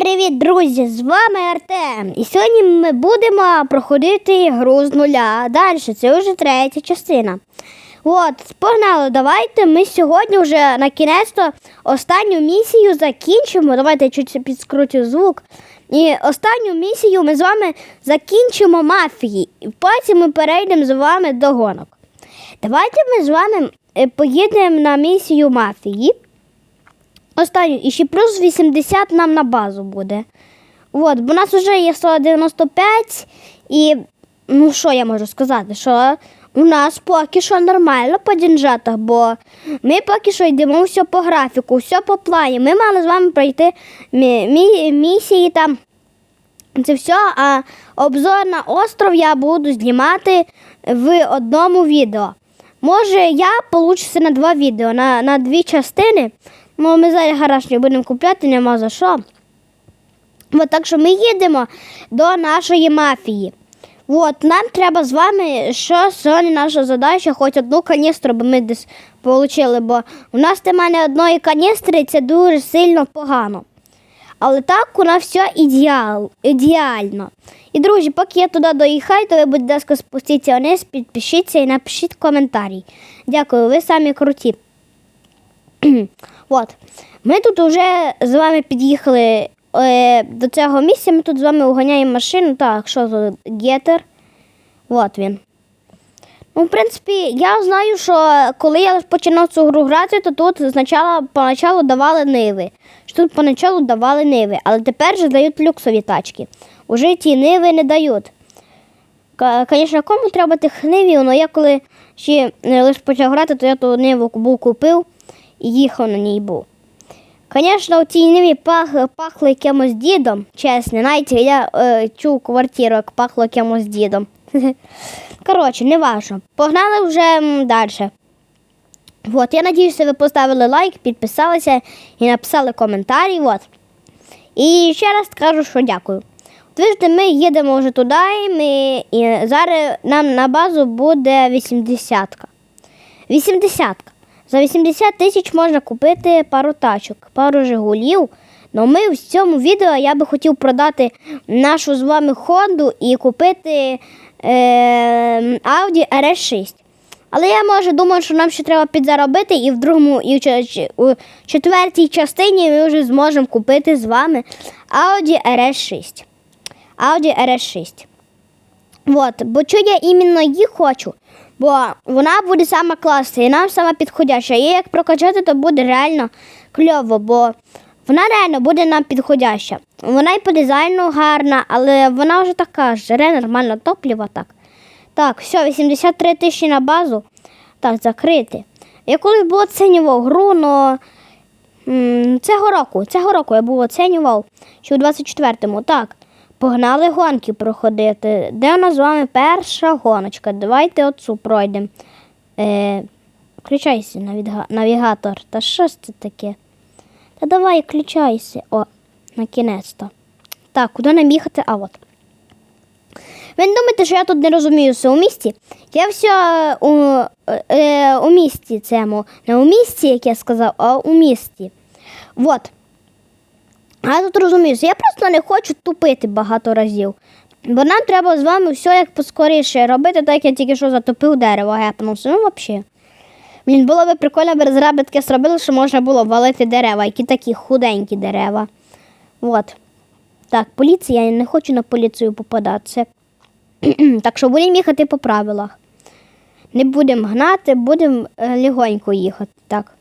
привіт, друзі! З вами Артем. І сьогодні ми будемо проходити гру з нуля. Далі це вже третя частина. От, погнали, давайте ми сьогодні вже на кінець останню місію закінчимо. Давайте я чуть підскручу звук. І останню місію ми з вами закінчимо мафії. І потім ми перейдемо з вами до гонок. Давайте ми з вами е, поїдемо на місію мафії. Останню. І ще плюс 80 нам на базу буде. От, бо у нас вже є 195. І ну що я можу сказати? Що у нас поки що нормально по дінжатах, бо ми поки що йдемо все по графіку, все по плані. Ми мали з вами пройти мі- мі- місії там. Це все, а обзор на остров я буду знімати в одному відео. Може, я получиться на два відео, на, на дві частини. Ну, ми зараз гараж не будемо купляти, нема за що. От, так що ми їдемо до нашої мафії. От, нам треба з вами, що сьогодні наша задача, хоч одну каністру, бо ми десь отримали, бо у нас немає одної каністри, це дуже сильно погано. Але так у нас все ідеал, ідеально. І, друзі, поки я туди доїхаю, то ви, будь ласка, спустіться вниз, підпишіться і напишіть коментарі. Дякую, ви самі круті. От. Ми тут вже з вами під'їхали е, до цього місця. Ми тут з вами уганяємо машину. Так, що тут? Гетер. От він. Ну, в принципі, я знаю, що коли я починав цю гру грати, то тут спочатку поначалу давали ниви. Що тут поначалу давали ниви, але тепер же дають люксові тачки. Уже ті ниви не дають. Звісно, кому треба тих нивів, але я коли ще е, лише почав грати, то я ту ниву купив їхав на ній був. Звісно, в цій ниві пах, пахло якимось дідом, чесно, навіть я е, чув квартиру, як пахло якимось дідом. Коротше, не важно. Погнали вже далі. От, я надіюся, ви поставили лайк, підписалися і написали коментарі. От. І ще раз скажу, що дякую. От ми їдемо вже туди, і, ми, і зараз нам на базу буде 80-ка. 80-ка. За 80 тисяч можна купити пару тачок, пару Жигулів. Ну ми в цьому відео я би хотів продати нашу з вами Хонду і купити е, Audi RS6. Але я може думаю, що нам ще треба підзаробити, і в другому, і в четвертій частині ми вже зможемо купити з вами Audi RS6. Audi RS6. Вот, бо чого я іменно її хочу? Бо вона буде сама класна і нам сама підходяща. І як прокачати, то буде реально кльово, бо вона реально буде нам підходяща. Вона і по дизайну гарна, але вона вже така жре нормально топлива так. Так, все, 83 тисячі на базу. Так, закрити. Я колись був оцінював гру, но цього року, цього року я був оцінював, що у 24-му. Так, погнали гонки проходити. Де у нас з вами перша гоночка? Давайте оцю пройдемо. Е, включайся, навіга- навігатор. Та що ж це таке? Та давай, включайся. О, на кінець-то. Так, куди нам їхати? А от. Ви не думаєте, що я тут не розуміюся у місті? Я все у, е, у місті цьому. Не у місті, як я сказав, а у місті. Вот. А я тут розуміюся. Я просто не хочу тупити багато разів. Бо нам треба з вами все як поскоріше робити, так як я тільки що затопив дерево, гепнувся. Ну, взагалі. Блін, було б прикольно, аби розраби зробили, що можна було валити дерева, які такі худенькі дерева. От. Так, поліція, я не хочу на поліцію попадатися. так що будемо їхати по правилах. Не будемо гнати, будемо е, легонько їхати. Так,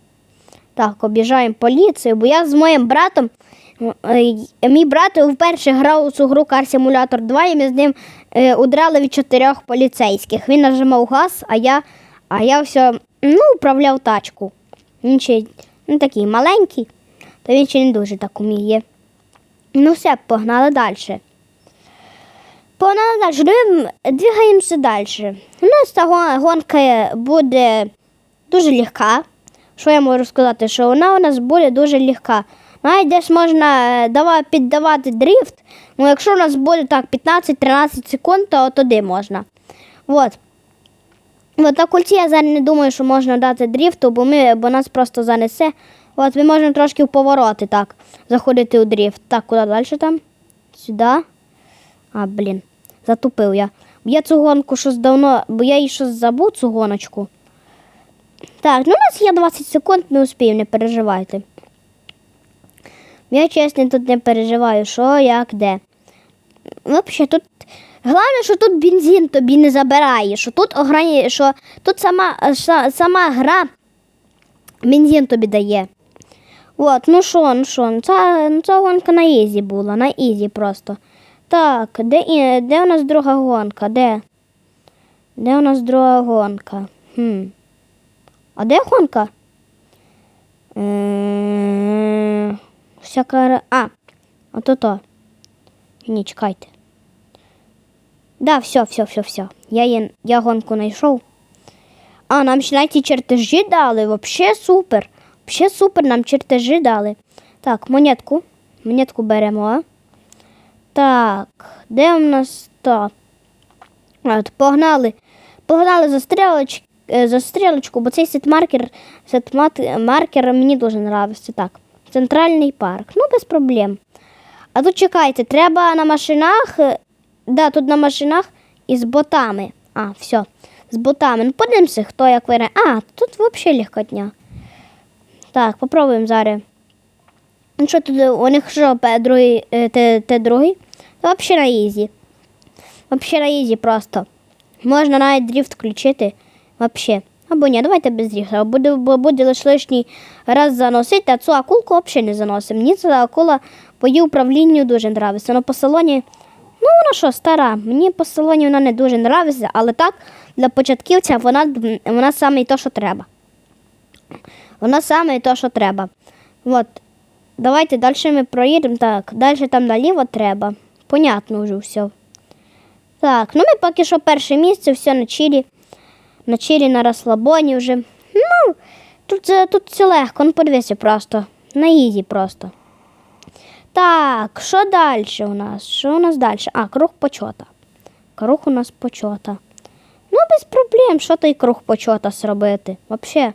так об'їжджаємо поліцію, бо я з моїм братом. Е, Мій брат вперше грав у цю гру Simulator 2, і ми з ним е, удрали від чотирьох поліцейських. Він нажимав газ, а я, а я все ну, управляв тачку. Він ще ну, такий маленький, то він ще не дуже так уміє. Ну все, погнали далі. Погнали далі. Двигаємо- Двигаємося далі. У нас та гонка буде дуже легка. Що я можу сказати? Що вона у нас буде дуже легка. Навіть десь можна е, дава- піддавати дріфт. Ну, якщо у нас буде так 15-13 секунд, то туди можна. От. От на кульці я зараз не думаю, що можна дати дріфту, бо, ми, бо нас просто занесе От, ми можемо трошки в повороти так. Заходити у дріфт. Так, куди далі там? Сюди. А, блін, затупив я. Я цю гонку щось давно, бо я її щось забув, цю гоночку. Так, ну у нас є 20 секунд, не успію, не переживайте. Я чесно тут не переживаю, що, як, де. Взагалі, тут. Головне, що тут бензин тобі не забирає, що тут ограні, що тут сама, са- сама гра бензин тобі дає. От, ну що, ну що, ну ця, ну ця гонка на ізі була, на ізі просто. Так, де, де у нас друга гонка? Де? Де у нас друга гонка? Хм. А де гонка? Е, Всяка. А, ото то. Ні, чекайте. Да, все, все, все, все. Я, її- я гонку знайшов. А, нам ще навіть чертежі дали. Вообще супер. Вообще супер, нам чертежі дали. Так, монетку. Монетку беремо. Так, де у нас то? От, погнали. Погнали за стрілоч, е, за стрілочку, бо цей сетмаркер, сетмаркер мені дуже подобається. Так, центральний парк. Ну, без проблем. А тут чекайте, треба на машинах. е, Да, тут на машинах із ботами. А, все. З ботами. Ну, подивимося, хто як виграє. А, тут взагалі легкотня. Так, попробуємо зараз. Ну що тут у них що, П- другий, е, те, те другий? Взагалі на ізі. Взагалі на ізі просто. Можна навіть дріфт включити. Взагалі. Або ні, давайте без дріфта. Буде, буде лише лишній раз заносити, а цю акулку взагалі не заносимо. Мені ця акула по її управлінню дуже подобається. Вона по салоні, ну вона що, стара. Мені по салоні вона не дуже подобається, але так, для початківця вона, вона саме і то, що треба. Вона саме і то, що треба. От. Давайте далі ми проїдемо. Так, далі там наліво треба. Понятно вже все. Так, ну ми поки що перше місце, все на чилі. На чилі, на розслабоні вже. Ну, тут, тут все легко, ну подивися просто. На ізі просто. Так, що далі у нас? Що у нас далі? А, круг почота. Круг у нас почота. Ну, без проблем, що той круг почота зробити? Взагалі.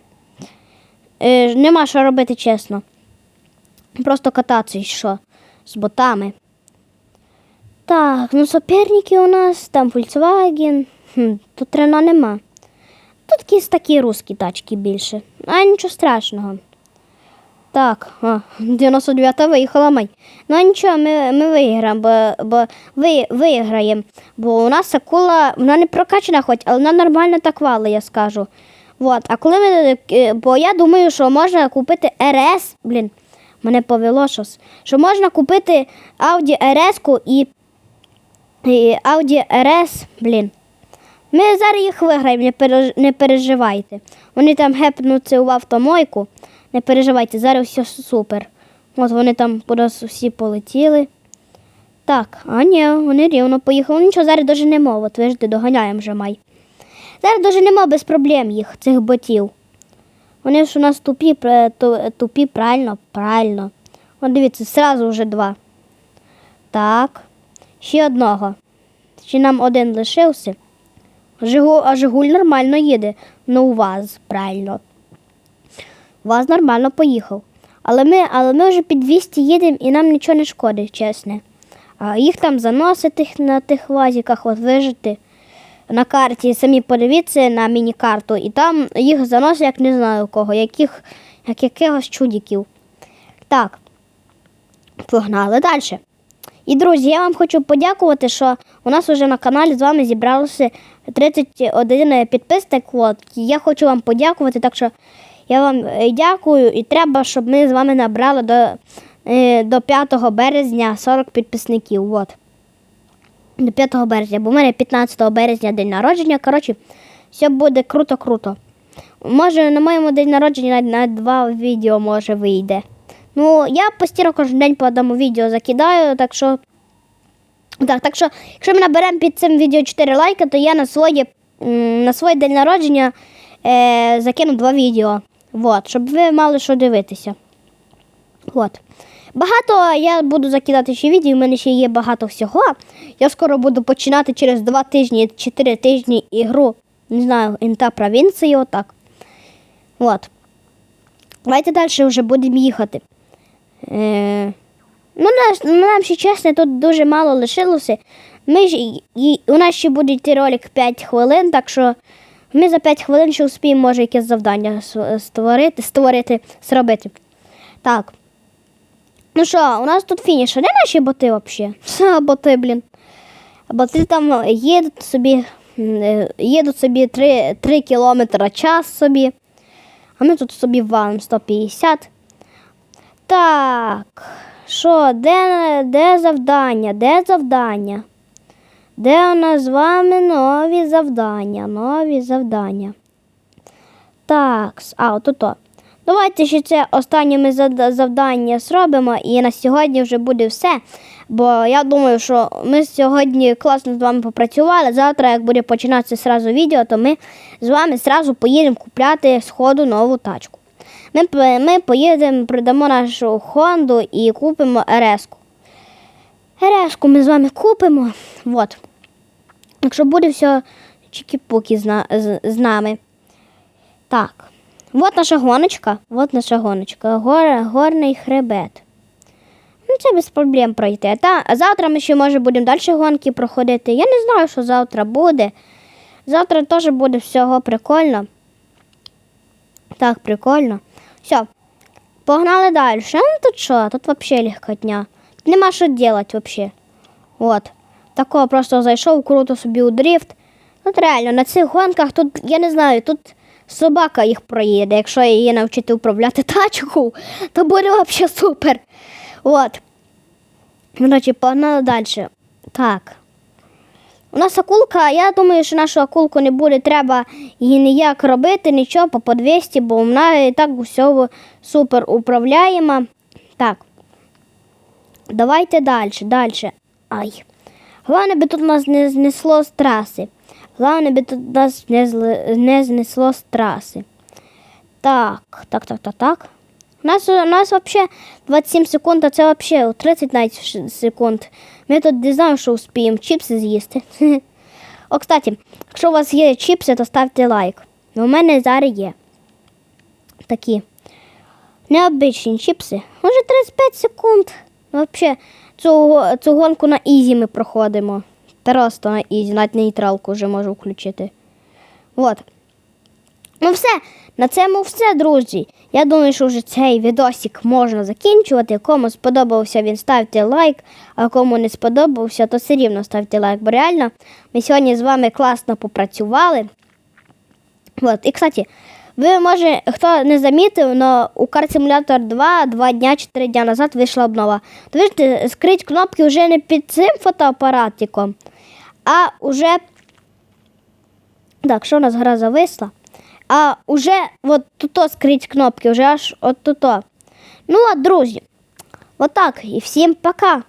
Е, нема що робити, чесно. Просто кататися що? З ботами. Так, ну суперники у нас, там Volkswagen. Хм, тут Рено нема. Тут такі русські тачки більше. А нічого страшного. Так, а, 99-та виїхала май. Ну нічого, ми, ми виграємо, бо, бо ви, виграємо. Бо у нас акула, вона не прокачана хоч, але вона нормально так вали, я скажу. Вот. А коли ми, е, бо я думаю, що можна купити РС, блін, мене повело щось, що можна купити Audi RS і, і Audi RS, блін. Ми зараз їх виграємо, не, переживайте. Вони там гепнуться в автомойку. Не переживайте, зараз все супер. От вони там кудись всі полетіли. Так, а ні, вони рівно поїхали. Ну, Нічого, зараз доженемо, от ви ж доганяємо вже май. Зараз доженемо без проблем їх, цих ботів. Вони ж у нас тупі, тупі, правильно, правильно. От дивіться, зразу вже два. Так. Ще одного. Ще нам один лишився. Жигу, а Жигуль нормально їде. Ну, у вас, правильно. ВАЗ нормально поїхав. Але ми, але ми вже під 200 їдемо і нам нічого не шкодить, чесно. А їх там заносити на тих вазіках, от вижити на карті, самі подивіться на міні-карту, і там їх заносять, як не знаю кого, яких, як якихось чудиків. Так, погнали далі. І, друзі, я вам хочу подякувати, що у нас вже на каналі з вами зібралося 31 підписник. От. Я хочу вам подякувати, так що я вам е, дякую. І треба, щоб ми з вами набрали до, е, до 5 березня 40 підписників. От. До 5 березня, бо в мене 15 березня день народження. Коротше, все буде круто-круто. Може, на моєму день народження на, на два відео може вийде. Ну, я постійно кожен день по одному відео закидаю, так що. Так, так що, якщо ми наберемо під цим відео 4 лайки, то я на своє, на своє день народження е, закину два відео. Вот, щоб ви мали що дивитися. От. Багато я буду закидати ще відео, у мене ще є багато всього. Я скоро буду починати через 2 тижні, 4 тижні ігру, не знаю, інта провінції, отак. От. Давайте далі вже будемо їхати. Е, ну, нас, ну, нам ще чесно, тут дуже мало лишилося. Ми ж, і- у нас ще буде йти ролик 5 хвилин, так що ми за 5 хвилин ще успіємо, може, якесь завдання створити, створити, зробити. Так. Ну що, у нас тут фініш. А де наші боти взагалі? Ха, боти, блін. Боти там їдуть собі, е, їдуть собі 3, 3 кілометри час собі. А ми тут собі валим 150. Так. Що, де, де завдання? Де завдання? Де у нас з вами нові завдання? Нові завдання. Так, а, от. Давайте ще це останнє завдання зробимо, і на сьогодні вже буде все. Бо я думаю, що ми сьогодні класно з вами попрацювали. Завтра, як буде починатися сразу відео, то ми з вами сразу поїдемо купляти з ходу нову тачку. Ми, ми поїдемо, продамо нашу Хонду і купимо РС-ку. РС-ку ми з вами купимо. Вот. Якщо буде все чікі-пукі з, з, з нами. Так. Вот наша гоночка. Вот наша гоночка. Гор, горний хребет. Ну, це без проблем пройти. Та, завтра ми ще, може, будемо далі гонки проходити. Я не знаю, що завтра буде. Завтра теж буде всього прикольно. Так, прикольно. Все. Погнали далі. Ну тут що? Тут взагалі легкотня. Нема що робити взагалі. От. Такого просто зайшов, круто собі у дріфт. Тут реально на цих гонках тут, я не знаю, тут собака їх проїде. Якщо її навчити управляти тачку, то буде взагалі супер. От. Коротше, погнали далі. Так. У нас акулка, я думаю, що нашу акулку не буде, треба її ніяк робити, нічого по по 200, бо вона і так усього супер управляєма. Так. Давайте далі, далі. Ай. Головне би тут нас не знесло з траси. Головне би тут нас не, не знесло з траси. Так, так, так, так, так. У нас, у нас взагалі 27 секунд, а це взагалі 30 навіть секунд. Ми тут не знаємо, що успіємо чіпси з'їсти. О, кстати, якщо у вас є чіпси, то ставте лайк. У мене зараз є такі необичні чіпси. Може 35 секунд. Взагалі, цю, цю гонку на ізі ми проходимо. Просто на ізі, навіть нейтралку вже можу включити. От. Ну все, на цьому все, друзі. Я думаю, що вже цей відосик можна закінчувати. Кому сподобався він, ставте лайк, а кому не сподобався, то все рівно ставте лайк. Бо реально ми сьогодні з вами класно попрацювали. От. І, кстати, ви може, хто не замітив, але у Car Simulator 2 два дня чи три дня назад вийшла обнова. То бачите, скрить кнопки вже не під цим фотоапаратиком, а вже. Так, що у нас гра зависла? А уже от тут скрить кнопки, вже аж от тут. Ну от, друзі, отак. І всім пока.